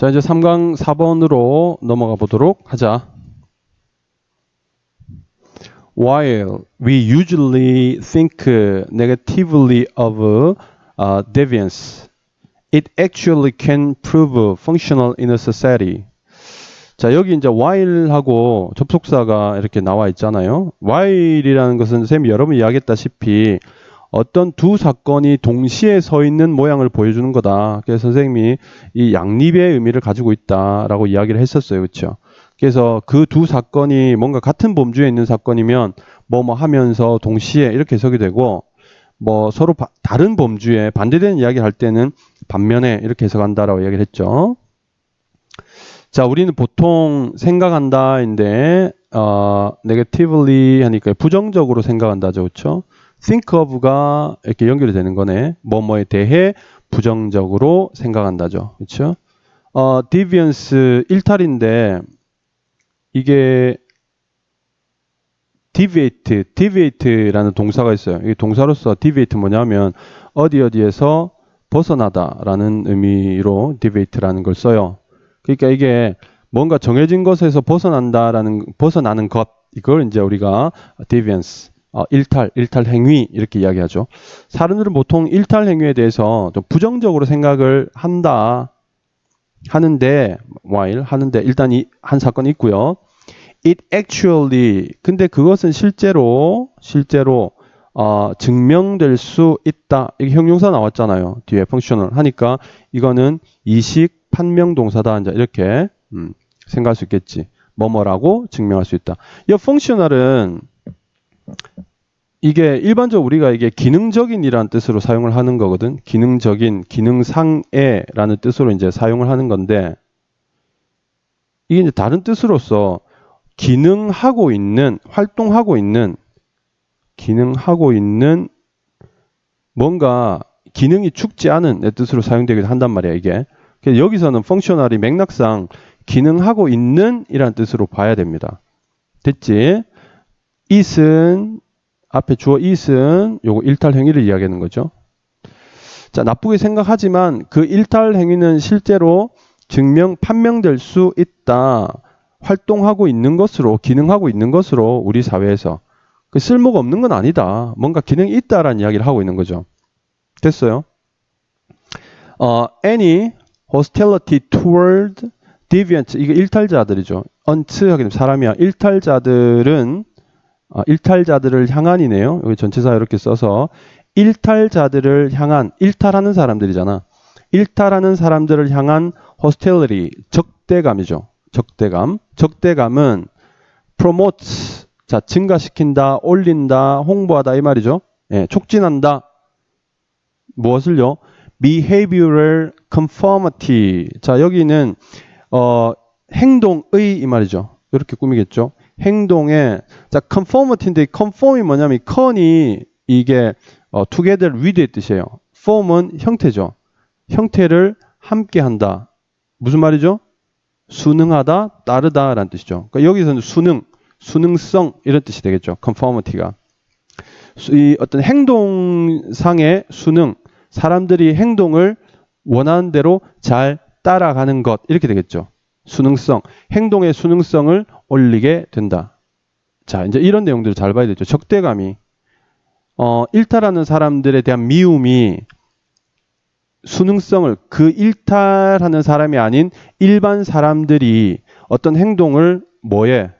자, 이제 3강 4번으로 넘어가 보도록 하자. While we usually think uh, negatively of uh, deviance, it actually can prove functional in a society. 자, 여기 이제 while하고 접속사가 이렇게 나와 있잖아요. while이라는 것은 쌤이 여러 번 이야기했다시피 어떤 두 사건이 동시에 서 있는 모양을 보여주는 거다. 그래서 선생님이 이 양립의 의미를 가지고 있다라고 이야기를 했었어요. 그렇죠? 그래서 그 두 사건이 뭔가 같은 범주에 있는 사건이면 뭐뭐 하면서 동시에 이렇게 해석이 되고 뭐 서로 바- 다른 범주에 반대되는 이야기를 할 때는 반면에 이렇게 해석한다라고 이야기를 했죠. 자, 우리는 보통 생각한다인데 어, negatively 하니까 부정적으로 생각한다죠. 그렇죠? Think of가 이렇게 연결이 되는 거네. 뭐뭐에 대해 부정적으로 생각한다죠. 그렇죠? 어, deviance 일탈인데 이게 deviate, deviate라는 동사가 있어요. 이 동사로서 deviate 뭐냐면 어디 어디에서 벗어나다라는 의미로 deviate라는 걸 써요. 그러니까 이게 뭔가 정해진 것에서 벗어난다라는 벗어나는 것 이걸 이제 우리가 deviance 어, 일탈, 일탈 행위 이렇게 이야기하죠. 사람들은 보통 일탈 행위에 대해서 좀 부정적으로 생각을 한다 하는데 while 하는데 일단 이 한 사건이 있고요. It actually 근데 그것은 실제로 실제로 어, 증명될 수 있다. 이게 형용사 나왔잖아요. 뒤에 펑셔널 하니까 이거는 이식 판명 동사다. 이제 이렇게 음, 생각할 수 있겠지. 뭐뭐라고 증명할 수 있다. 이 펑셔널은 이게 일반적으로 우리가 이게 기능적인이라는 뜻으로 사용을 하는 거거든. 기능적인, 기능상의라는 뜻으로 이제 사용을 하는 건데 이게 이제 다른 뜻으로서 기능하고 있는, 활동하고 있는, 기능하고 있는 뭔가 기능이 죽지 않은 내 뜻으로 사용되기도 한단 말이야, 이게. 여기서는 펑셔널이 맥락상 기능하고 있는 이라는 뜻으로 봐야 됩니다. 됐지? It은 앞에 주어 it은 요거 일탈 행위를 이야기하는 거죠. 자, 나쁘게 생각하지만 그 일탈 행위는 실제로 증명, 판명될 수 있다. 활동하고 있는 것으로, 기능하고 있는 것으로 우리 사회에서. 그 쓸모가 없는 건 아니다. 뭔가 기능이 있다라는 이야기를 하고 있는 거죠. 됐어요? 어, any hostility toward deviant. 이게 일탈자들이죠. unto 하게 되면 사람이야. 일탈자들은 어, 일탈자들을 향한이네요. 여기 전체사 이렇게 써서 일탈자들을 향한 일탈하는 사람들이잖아. 일탈하는 사람들을 향한 hostility 적대감이죠. 적대감. 적대감은 promotes 자 증가시킨다, 올린다, 홍보하다 이 말이죠. 예, 촉진한다. 무엇을요? behavioral conformity. 자 여기는 어, 행동의 이 말이죠. 이렇게 꾸미겠죠. 행동에 자 conformity인데 conform이 뭐냐면 이 con이 이게 어, together with의 뜻이에요. form은 형태죠. 형태를 함께 한다. 무슨 말이죠? 순응하다, 따르다라는 뜻이죠. 그러니까 여기서는 순응, 순응성 이런 뜻이 되겠죠. conformity가 수- 이 어떤 행동상의 순응, 사람들이 행동을 원하는 대로 잘 따라가는 것 이렇게 되겠죠. 순응성, 행동의 순응성을 올리게 된다. 자, 이제 이런 내용들을 잘 봐야 되죠. 적대감이 어, 일탈하는 사람들에 대한 미움이 수능성을 그 일탈하는 사람이 아닌 일반 사람들이 어떤 행동을 뭐에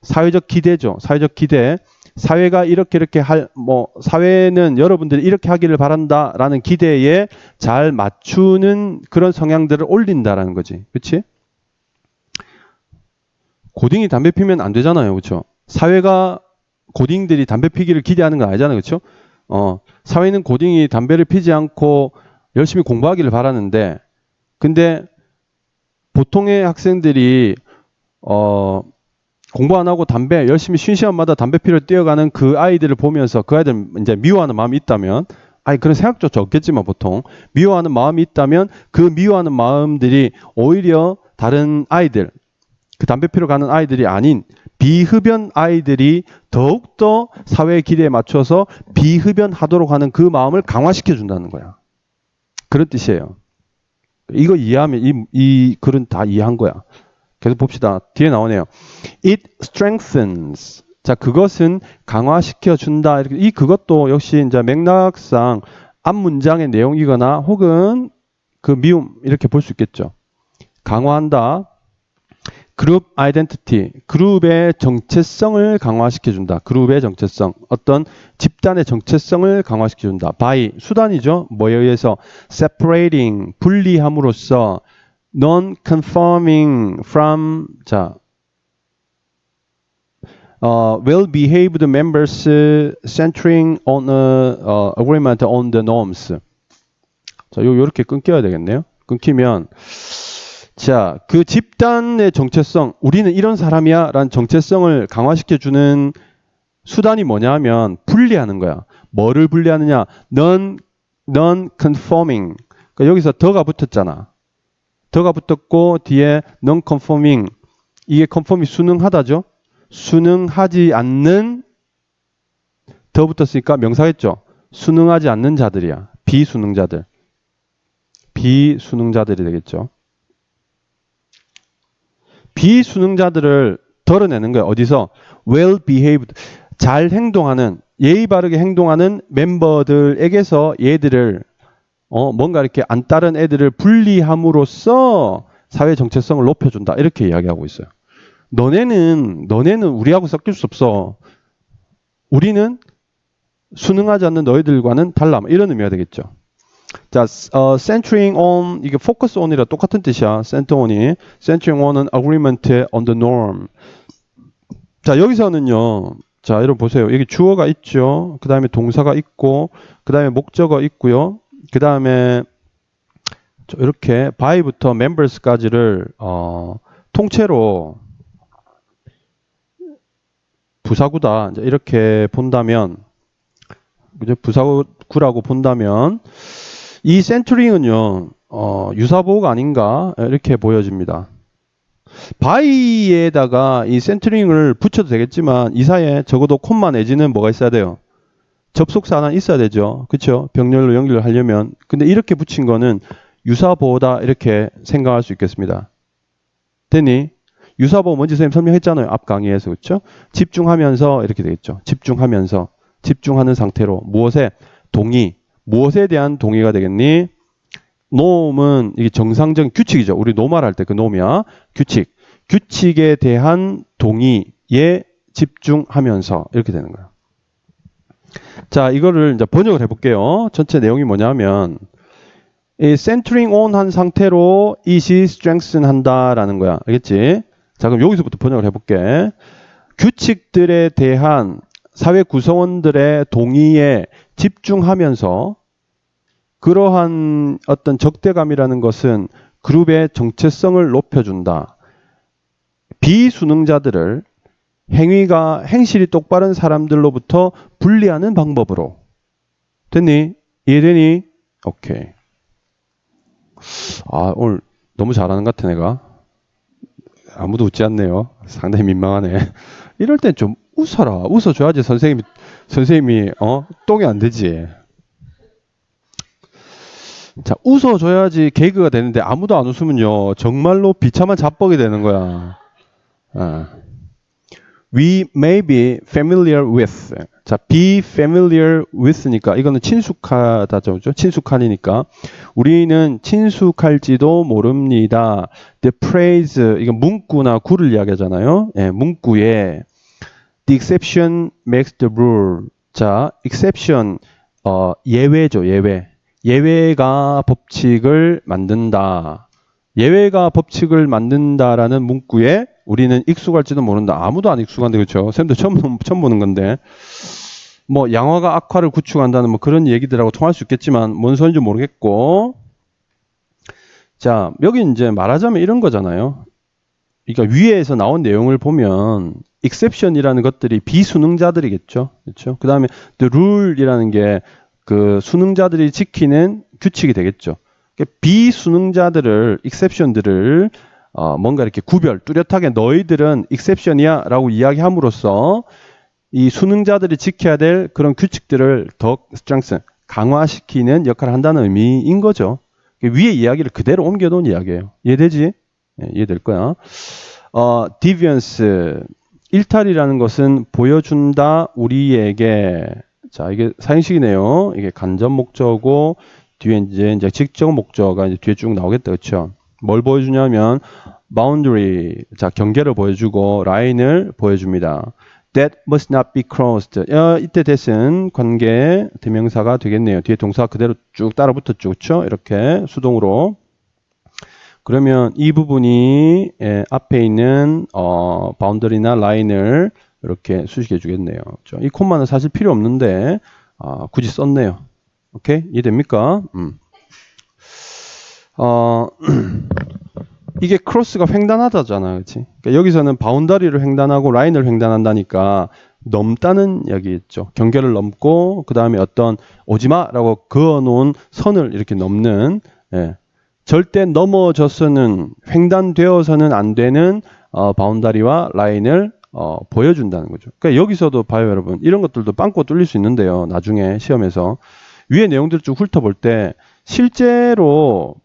사회적 기대죠. 사회적 기대. 사회가 이렇게 이렇게 할 뭐 사회는 여러분들이 이렇게 하기를 바란다라는 기대에 잘 맞추는 그런 성향들을 올린다라는 거지. 그렇지? 고딩이 담배 피면 안 되잖아요. 그렇죠? 사회가 고딩들이 담배 피기를 기대하는 건 아니잖아요. 그렇죠? 어, 사회는 고딩이 담배를 피지 않고 열심히 공부하기를 바라는데 근데 보통의 학생들이 어 공부 안 하고 담배 열심히 쉰 시간마다 담배 피러 뛰어가는 그 아이들을 보면서 그 아이들 이제 미워하는 마음이 있다면 아니 그런 생각조차 없겠지만 보통 미워하는 마음이 있다면 그 미워하는 마음들이 오히려 다른 아이들 그 담배 피러 가는 아이들이 아닌 비흡연 아이들이 더욱더 사회의 기대에 맞춰서 비흡연하도록 하는 그 마음을 강화시켜 준다는 거야. 그런 뜻이에요. 이거 이해하면 이, 이 글은 다 이해한 거야. 계속 봅시다. 뒤에 나오네요. It strengthens. 자, 그것은 강화시켜 준다. 이 그것도 역시 이제 맥락상 앞 문장의 내용이거나 혹은 그 미움 이렇게 볼 수 있겠죠. 강화한다. 그룹 아이덴티티, 그룹의 정체성을 강화시켜 준다. 그룹의 정체성, 어떤 집단의 정체성을 강화시켜 준다. by 수단이죠. 뭐에 의해서 separating 분리함으로써 non-conforming from 자 어, well-behaved members centering on a 어, agreement on the norms. 자, 요 요렇게 끊겨야 되겠네요. 끊기면 자, 그 집단의 정체성, 우리는 이런 사람이야 라는 정체성을 강화시켜 주는 수단이 뭐냐 하면 분리하는 거야. 뭐를 분리하느냐? non non conforming. 그러니까 여기서 더가 붙었잖아. 더가 붙었고 뒤에 non conforming. 이게 conform이 순응하다죠. 순응하지 않는 더 붙었으니까 명사겠죠. 순응하지 않는 자들이야. 비순응자들. 비순응자들이 되겠죠. 비순응자들을 덜어내는 거예요. 어디서? well behaved. 잘 행동하는, 예의 바르게 행동하는 멤버들에게서 얘들을, 어, 뭔가 이렇게 안 따른 애들을 분리함으로써 사회 정체성을 높여준다. 이렇게 이야기하고 있어요. 너네는, 너네는 우리하고 섞일 수 없어. 우리는 순응하지 않는 너희들과는 달라. 이런 의미가 되겠죠. 자, 어, centering on 이게 focus on이라 똑같은 뜻이야. center on이 centering on은 agreement on the norm. 자, 여기서는요. 자, 여러분 보세요. 여기 주어가 있죠. 그 다음에 동사가 있고, 그 다음에 목적어 있고요. 그 다음에 이렇게 by부터 members까지를 어, 통째로 부사구다. 이제 이렇게 본다면, 그죠? 부사구라고 본다면, 이 센트링은요, 어, 유사보호가 아닌가, 이렇게 보여집니다. 바이에다가 이 센트링을 붙여도 되겠지만, 이 사이에 적어도 콤마 내지는 뭐가 있어야 돼요? 접속사 하나 있어야 되죠. 그쵸? 병렬로 연결을 하려면. 근데 이렇게 붙인 거는 유사보호다, 이렇게 생각할 수 있겠습니다. 됐니? 유사보호 뭔지 선생님 설명했잖아요. 앞 강의에서. 그렇죠? 집중하면서 이렇게 되겠죠. 집중하면서 집중하는 상태로 무엇에 동의 무엇에 대한 동의가 되겠니? 노음은 이게 정상적인 규칙이죠. 우리 노말 할 때 그 노이야 규칙. 규칙에 대한 동의에 집중하면서 이렇게 되는 거예요. 자, 이거를 이제 번역을 해볼게요. 전체 내용이 뭐냐면 이 centering on 한 상태로 이시 strengthen 한다라는 거야. 알겠지? 자, 그럼 여기서부터 번역을 해볼게. 규칙들에 대한 사회 구성원들의 동의에 집중하면서 그러한 어떤 적대감이라는 것은 그룹의 정체성을 높여준다. 비수능자들을 행위가 행실이 똑바른 사람들로부터 분리하는 방법으로. 됐니? 이해되니? 오케이. 아, 오늘 너무 잘하는 것 같아, 내가. 아무도 웃지 않네요. 상당히 민망하네. 이럴 땐 좀 웃어라. 웃어줘야지 선생님이, 선생님이, 어? 똥이 안 되지. 자, 웃어줘야지 개그가 되는데 아무도 안 웃으면요. 정말로 비참한 자뻑이 되는 거야. 아. We may be familiar with. 자, be familiar with니까 이거는 친숙하다죠. 친숙하니까. 우리는 친숙할지도 모릅니다. The phrase, 이건 문구나 구를 이야기하잖아요. 예, 문구에 the exception makes the rule. 자, exception, 어, 예외죠, 예외. 예외가 법칙을 만든다. 예외가 법칙을 만든다라는 문구에 우리는 익숙할지도 모른다. 아무도 안 익숙한데 그렇죠. 쌤도 처음 처음 보는 건데 뭐 양화가 악화를 구축한다는 뭐 그런 얘기들하고 통할 수 있겠지만 뭔 소리인지 모르겠고 자 여기 이제 말하자면 이런 거잖아요. 그러니까 위에서 나온 내용을 보면 exception이라는 것들이 비수능자들이겠죠. 그렇죠. 그다음에 the rule이라는 게 그 수능자들이 지키는 규칙이 되겠죠. 그러니까 비수능자들을 exception들을 어, 뭔가 이렇게 구별, 뚜렷하게 너희들은 익셉션이야라고 이야기함으로써 이 수능자들이 지켜야 될 그런 규칙들을 더 스트렝스 강화시키는 역할을 한다는 의미인 거죠. 위에 이야기를 그대로 옮겨놓은 이야기예요. 이해되지? 예, 이해될 거야. 어, deviance. 일탈이라는 것은 보여준다 우리에게 자 이게 사형식이네요. 이게 간접 목적어 뒤에 이제 이제 직접 목적어가 이제 뒤에 쭉 나오겠다 그렇죠? 뭘 보여주냐면 boundary 자 경계를 보여주고 라인을 보여줍니다. That must not be crossed. 어, 이때 that은 관계 대명사가 되겠네요. 뒤에 동사가 그대로 쭉 따라 붙었죠, 그렇죠? 이렇게 수동으로. 그러면 이 부분이 예, 앞에 있는 어, 바운더리나 라인을 이렇게 수식해 주겠네요. 그렇죠? 이 콤마는 사실 필요 없는데 어, 굳이 썼네요. 오케이 이해됩니까? 음. 어, 이게 크로스가 횡단하다잖아, 그렇지? 그러니까 여기서는 바운다리를 횡단하고 라인을 횡단한다니까 넘다는 얘기있죠. 경계를 넘고 그 다음에 어떤 오지마라고 그어놓은 선을 이렇게 넘는 예. 절대 넘어져서는 횡단되어서는 안 되는 어, 바운다리와 라인을 어, 보여준다는 거죠. 그러니까 여기서도 봐요, 여러분. 이런 것들도 빵꾸 뚫릴 수 있는데요. 나중에 시험에서 위에 내용들을 쭉 훑어볼 때 실제로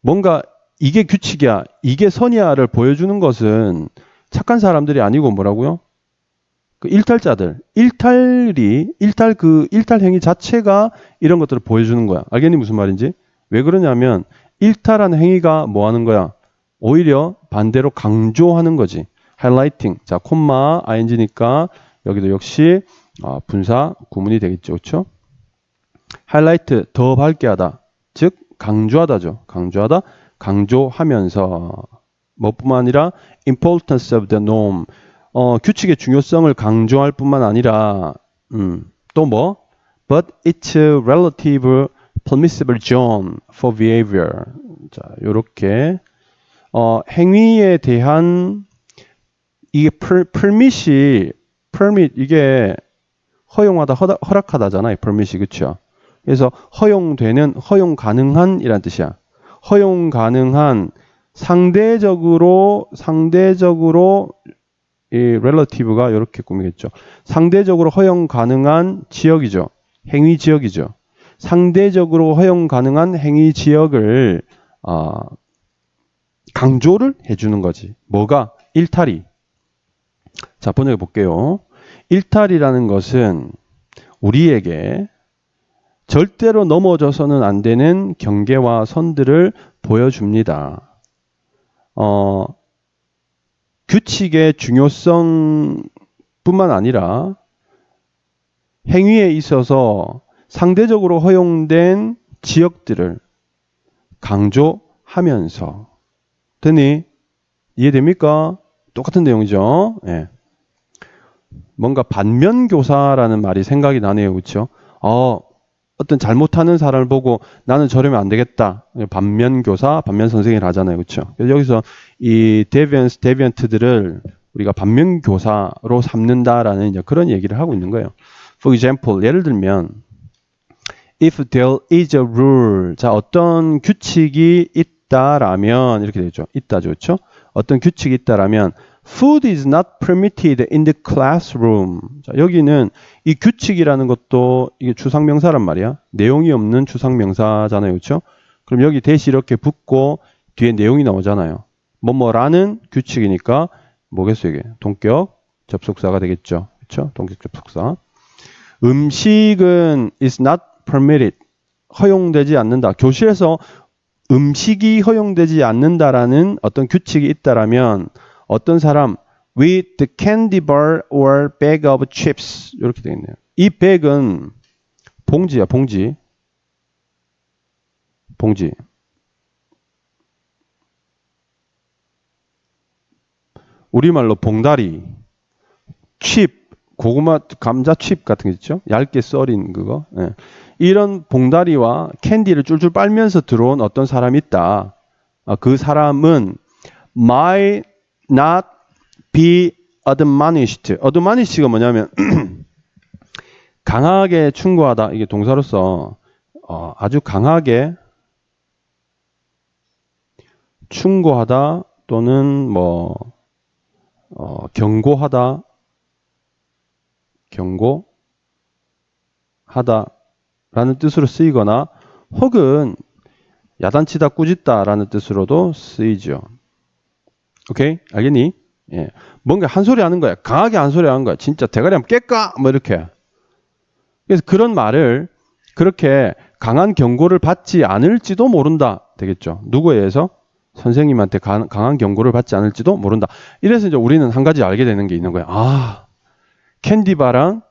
뭔가 이게 규칙이야, 이게 선이야를 보여주는 것은 착한 사람들이 아니고 뭐라고요? 그 일탈자들, 일탈이 일탈 그 일탈 행위 자체가 이런 것들을 보여주는 거야. 알겠니 무슨 말인지? 왜 그러냐면 일탈하는 행위가 뭐 하는 거야? 오히려 반대로 강조하는 거지. 하이라이팅. 자, 콤마 ing니까 여기도 역시 어, 분사 구문이 되겠죠. 그렇죠? 하이라이트 더 밝게 하다. 즉 강조하다죠. 강조하다. 강조하면서 뭐뿐만 아니라 importance of the norm 어, 규칙의 중요성을 강조할 뿐만 아니라 음, 또 뭐? but it's a relative permissible zone for behavior. 자, 요렇게 어, 행위에 대한 이게 per, permit이 permit 이게 허용하다 허다, 허락 하다잖아요. permit이 그렇죠? 그래서 허용되는 허용 가능한 이란 뜻이야. 허용 가능한 상대적으로 상대적으로 이 relative가 이렇게 꾸미겠죠. 상대적으로 허용 가능한 지역이죠. 행위 지역이죠. 상대적으로 허용 가능한 행위 지역을 어, 강조를 해주는 거지. 뭐가 일탈이. 자 번역해 볼게요. 일탈이라는 것은 우리에게 절대로 넘어져서는 안 되는 경계와 선들을 보여줍니다. 어, 규칙의 중요성 뿐만 아니라 행위에 있어서 상대적으로 허용된 지역들을 강조하면서 되니 이해됩니까? 똑같은 내용이죠. 예. 뭔가 반면 교사라는 말이 생각이 나네요. 그렇죠? 어, 어떤 잘못하는 사람을 보고 나는 저러면 안 되겠다. 반면 교사, 반면 선생을 하잖아요. 그렇죠? 그래서 여기서 이 데비언스, 데비언트들을 우리가 반면 교사로 삼는다라는 이제 그런 얘기를 하고 있는 거예요. For example, 예를 들면 if there is a rule. 자, 어떤 규칙이 있다라면 이렇게 되죠. 있다죠. 그렇죠? 어떤 규칙이 있다라면 Food is not permitted in the classroom. 자, 여기는 이 규칙이라는 것도 이게 주상명사란 말이야. 내용이 없는 주상명사잖아요. 그렇죠? 그럼 여기 대시 이렇게 붙고 뒤에 내용이 나오잖아요. 뭐뭐라는 규칙이니까 뭐겠어요, 이게? 동격 접속사가 되겠죠. 그렇죠? 동격 접속사. 음식은 is not permitted. 허용되지 않는다. 교실에서 음식이 허용되지 않는다라는 어떤 규칙이 있다라면 어떤 사람 with the candy bar or bag of chips 이렇게 되어 있네요. 이 백은 봉지야, 봉지. 봉지. 우리말로 봉다리, 칩, 고구마, 감자 칩 같은 게 있죠? 얇게 썰인 그거. 예. 이런 봉다리와 캔디를 줄줄 빨면서 들어온 어떤 사람이 있다. 아, 그 사람은 my not be admonished. admonish가 뭐냐면 강하게 충고하다. 이게 동사로서 어, 아주 강하게 충고하다 또는 뭐 어, 경고하다 경고하다라는 뜻으로 쓰이거나 혹은 야단치다, 꾸짖다라는 뜻으로도 쓰이죠. 오케이? 알겠니? 예. 뭔가 한 소리 하는 거야. 강하게 한 소리 하는 거야. 진짜 대가리 한번 깰까? 뭐 이렇게. 그래서 그런 말을 그렇게 강한 경고를 받지 않을지도 모른다. 되겠죠. 누구에 의해서? 선생님한테 가- 강한 경고를 받지 않을지도 모른다. 이래서 이제 우리는 한 가지 알게 되는 게 있는 거야. 아, 캔디바랑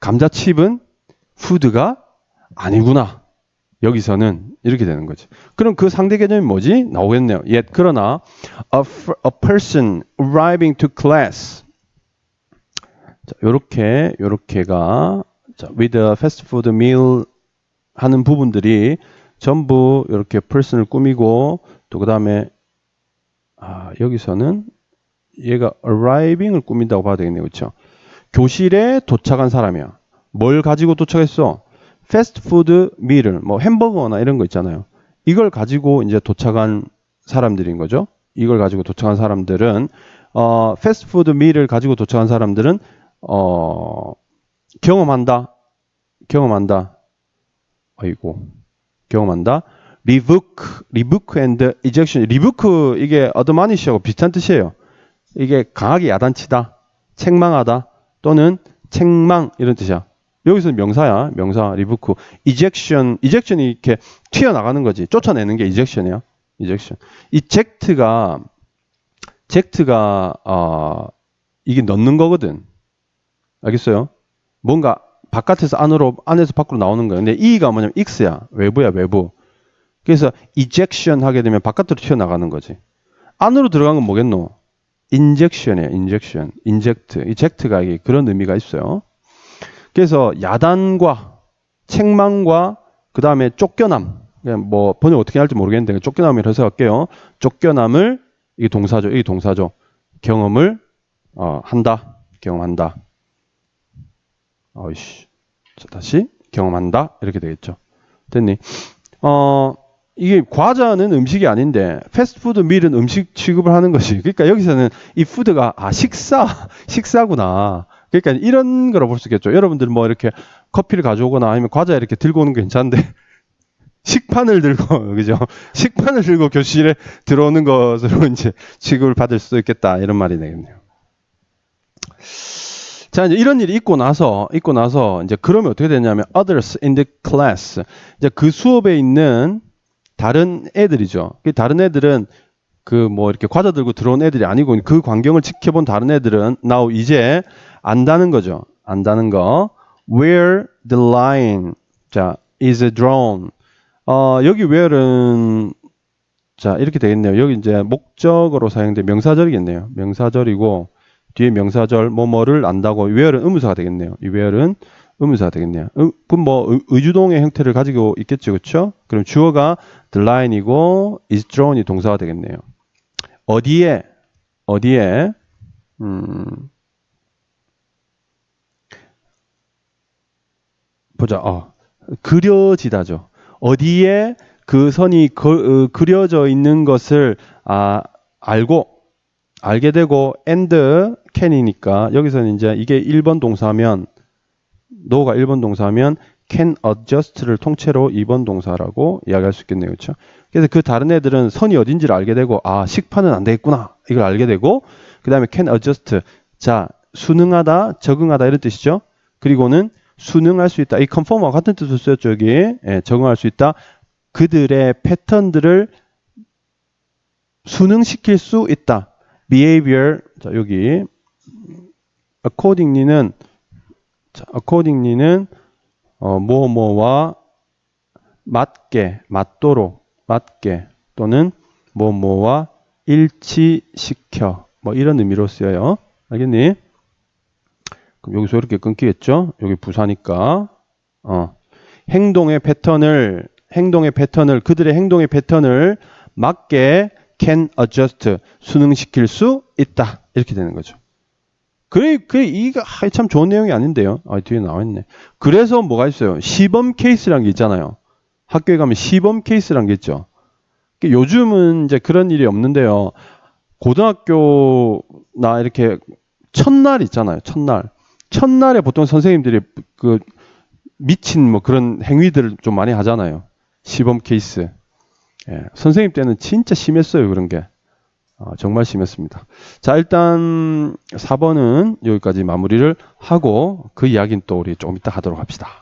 감자칩은 푸드가 아니구나. 여기서는 이렇게 되는 거지. 그럼 그 상대 개념이 뭐지? 나오겠네요. Yet 그러나 a, a person arriving to class 자, 요렇게 요렇게가 자, with a fast food meal 하는 부분들이 전부 이렇게 person을 꾸미고 또 그다음에 아, 여기서는 얘가 arriving을 꾸민다고 봐야 되겠네요. 그렇죠? 교실에 도착한 사람이야. 뭘 가지고 도착했어? 패스트푸드 밀을 뭐 햄버거나 이런 거 있잖아요. 이걸 가지고 이제 도착한 사람들인 거죠. 이걸 가지고 도착한 사람들은 어 패스트푸드 밀을 가지고 도착한 사람들은 어 경험한다. 경험한다. 아이고. 경험한다. 리부크, 리부크 앤드 이젝션. 리부크 이게 어드마니시하고 비슷한 뜻이에요. 이게 강하게 야단치다, 책망하다 또는 책망 이런 뜻이야. 여기서 명사야, 명사 리부크. 이젝션, 이젝션이 이렇게 튀어나가는 거지. 쫓아내는 게 이젝션이야. 이젝션. 이 젝트가 젝트가 어, 이게 넣는 거거든. 알겠어요? 뭔가 바깥에서 안으로 안에서 밖으로 나오는 거야. 근데 이가 뭐냐면 x야. 외부야, 외부. 그래서 이젝션 하게 되면 바깥으로 튀어나가는 거지. 안으로 들어간 건 뭐겠노? 인젝션이에요. 인젝션. 인젝트. 이젝트가 그런 의미가 있어요. 그래서 야단과 책망과 그 다음에 쫓겨남. 그냥 뭐 번역 어떻게 할지 모르겠는데 쫓겨남을 해석할게요. 쫓겨남을 이게 동사죠. 이게 동사죠. 경험을 어, 한다. 경험한다. 어이씨. 자, 다시 경험한다. 이렇게 되겠죠. 됐니? 어, 이게 과자는 음식이 아닌데 패스트푸드 밀은 음식 취급을 하는 것이. 그러니까 여기서는 이 푸드가 아 식사 식사구나. 그러니까 이런 거로 볼 수 있겠죠. 여러분들 뭐 이렇게 커피를 가져오거나 아니면 과자 이렇게 들고 오는 게 괜찮은데 식판을 들고 그죠? 식판을 들고 교실에 들어오는 것으로 이제 취급을 받을 수도 있겠다 이런 말이 되겠네요. 자, 이제 이런 일이 있고 나서, 있고 나서, 이제 그러면 어떻게 되냐면, others in the class. 이제 그 수업에 있는 다른 애들이죠. 그 다른 애들은 그 뭐 이렇게 과자 들고 들어온 애들이 아니고 그 광경을 지켜본 다른 애들은 now 이제 안다는 거죠. 안다는 거. Where the line, 자, is drawn. 어, 여기 where는 자, 이렇게 되겠네요. 여기 이제 목적으로 사용된 명사절이겠네요. 명사절이고, 뒤에 명사절 뭐뭐를 안다고 where는 의문사가 되겠네요. 이 where는 의문사가 되겠네요. 음, 그럼 뭐 의- 의주동의 형태를 가지고 있겠죠, 그렇죠? 그럼 주어가 the line이고 is drawn이 동사가 되겠네요. 어디에 어디에 음, 보자. 어, 그려지다죠. 어디에 그 선이 그, 어, 그려져 있는 것을 아, 알고 알게 되고 and can이니까 여기서는 이제 이게 1번 동사면 no가 1번 동사면 can adjust를 통째로 2번 동사라고 이야기할 수 있겠네요. 그렇죠? 그래서 그 다른 애들은 선이 어딘지를 알게 되고 아, 식판은 안 되겠구나. 이걸 알게 되고 그다음에 can adjust. 자, 순응하다, 적응하다 이런 뜻이죠. 그리고는 순응할 수 있다. 이 conform과 같은 뜻을 쓰였죠, 여기. 예, 적응할 수 있다. 그들의 패턴들을 순응시킬 수 있다. behavior 자 여기 accordingly는 자, accordingly는 어, 뭐뭐와 맞게 맞도록 맞게 또는 뭐뭐와 일치시켜 뭐 이런 의미로 쓰여요. 알겠니? 그럼 여기서 이렇게 끊기겠죠? 여기 부사니까 어, 행동의 패턴을 행동의 패턴을 그들의 행동의 패턴을 맞게 can adjust 순응시킬 수 있다 이렇게 되는 거죠. 그래 그래 이게 아, 참 좋은 내용이 아닌데요. 아 뒤에 나와 있네. 그래서 뭐가 있어요? 시범 케이스란 게 있잖아요. 학교에 가면 시범 케이스란 게 있죠. 그러니까 요즘은 이제 그런 일이 없는데요. 고등학교나 이렇게 첫날 있잖아요. 첫날. 첫날에 보통 선생님들이 그 미친 뭐 그런 행위들을 좀 많이 하잖아요. 시범 케이스. 예, 선생님 때는 진짜 심했어요, 그런 게. 어, 정말 심했습니다. 자, 일단 4번은 여기까지 마무리를 하고 그 이야기는 또 우리 조금 이따 하도록 합시다.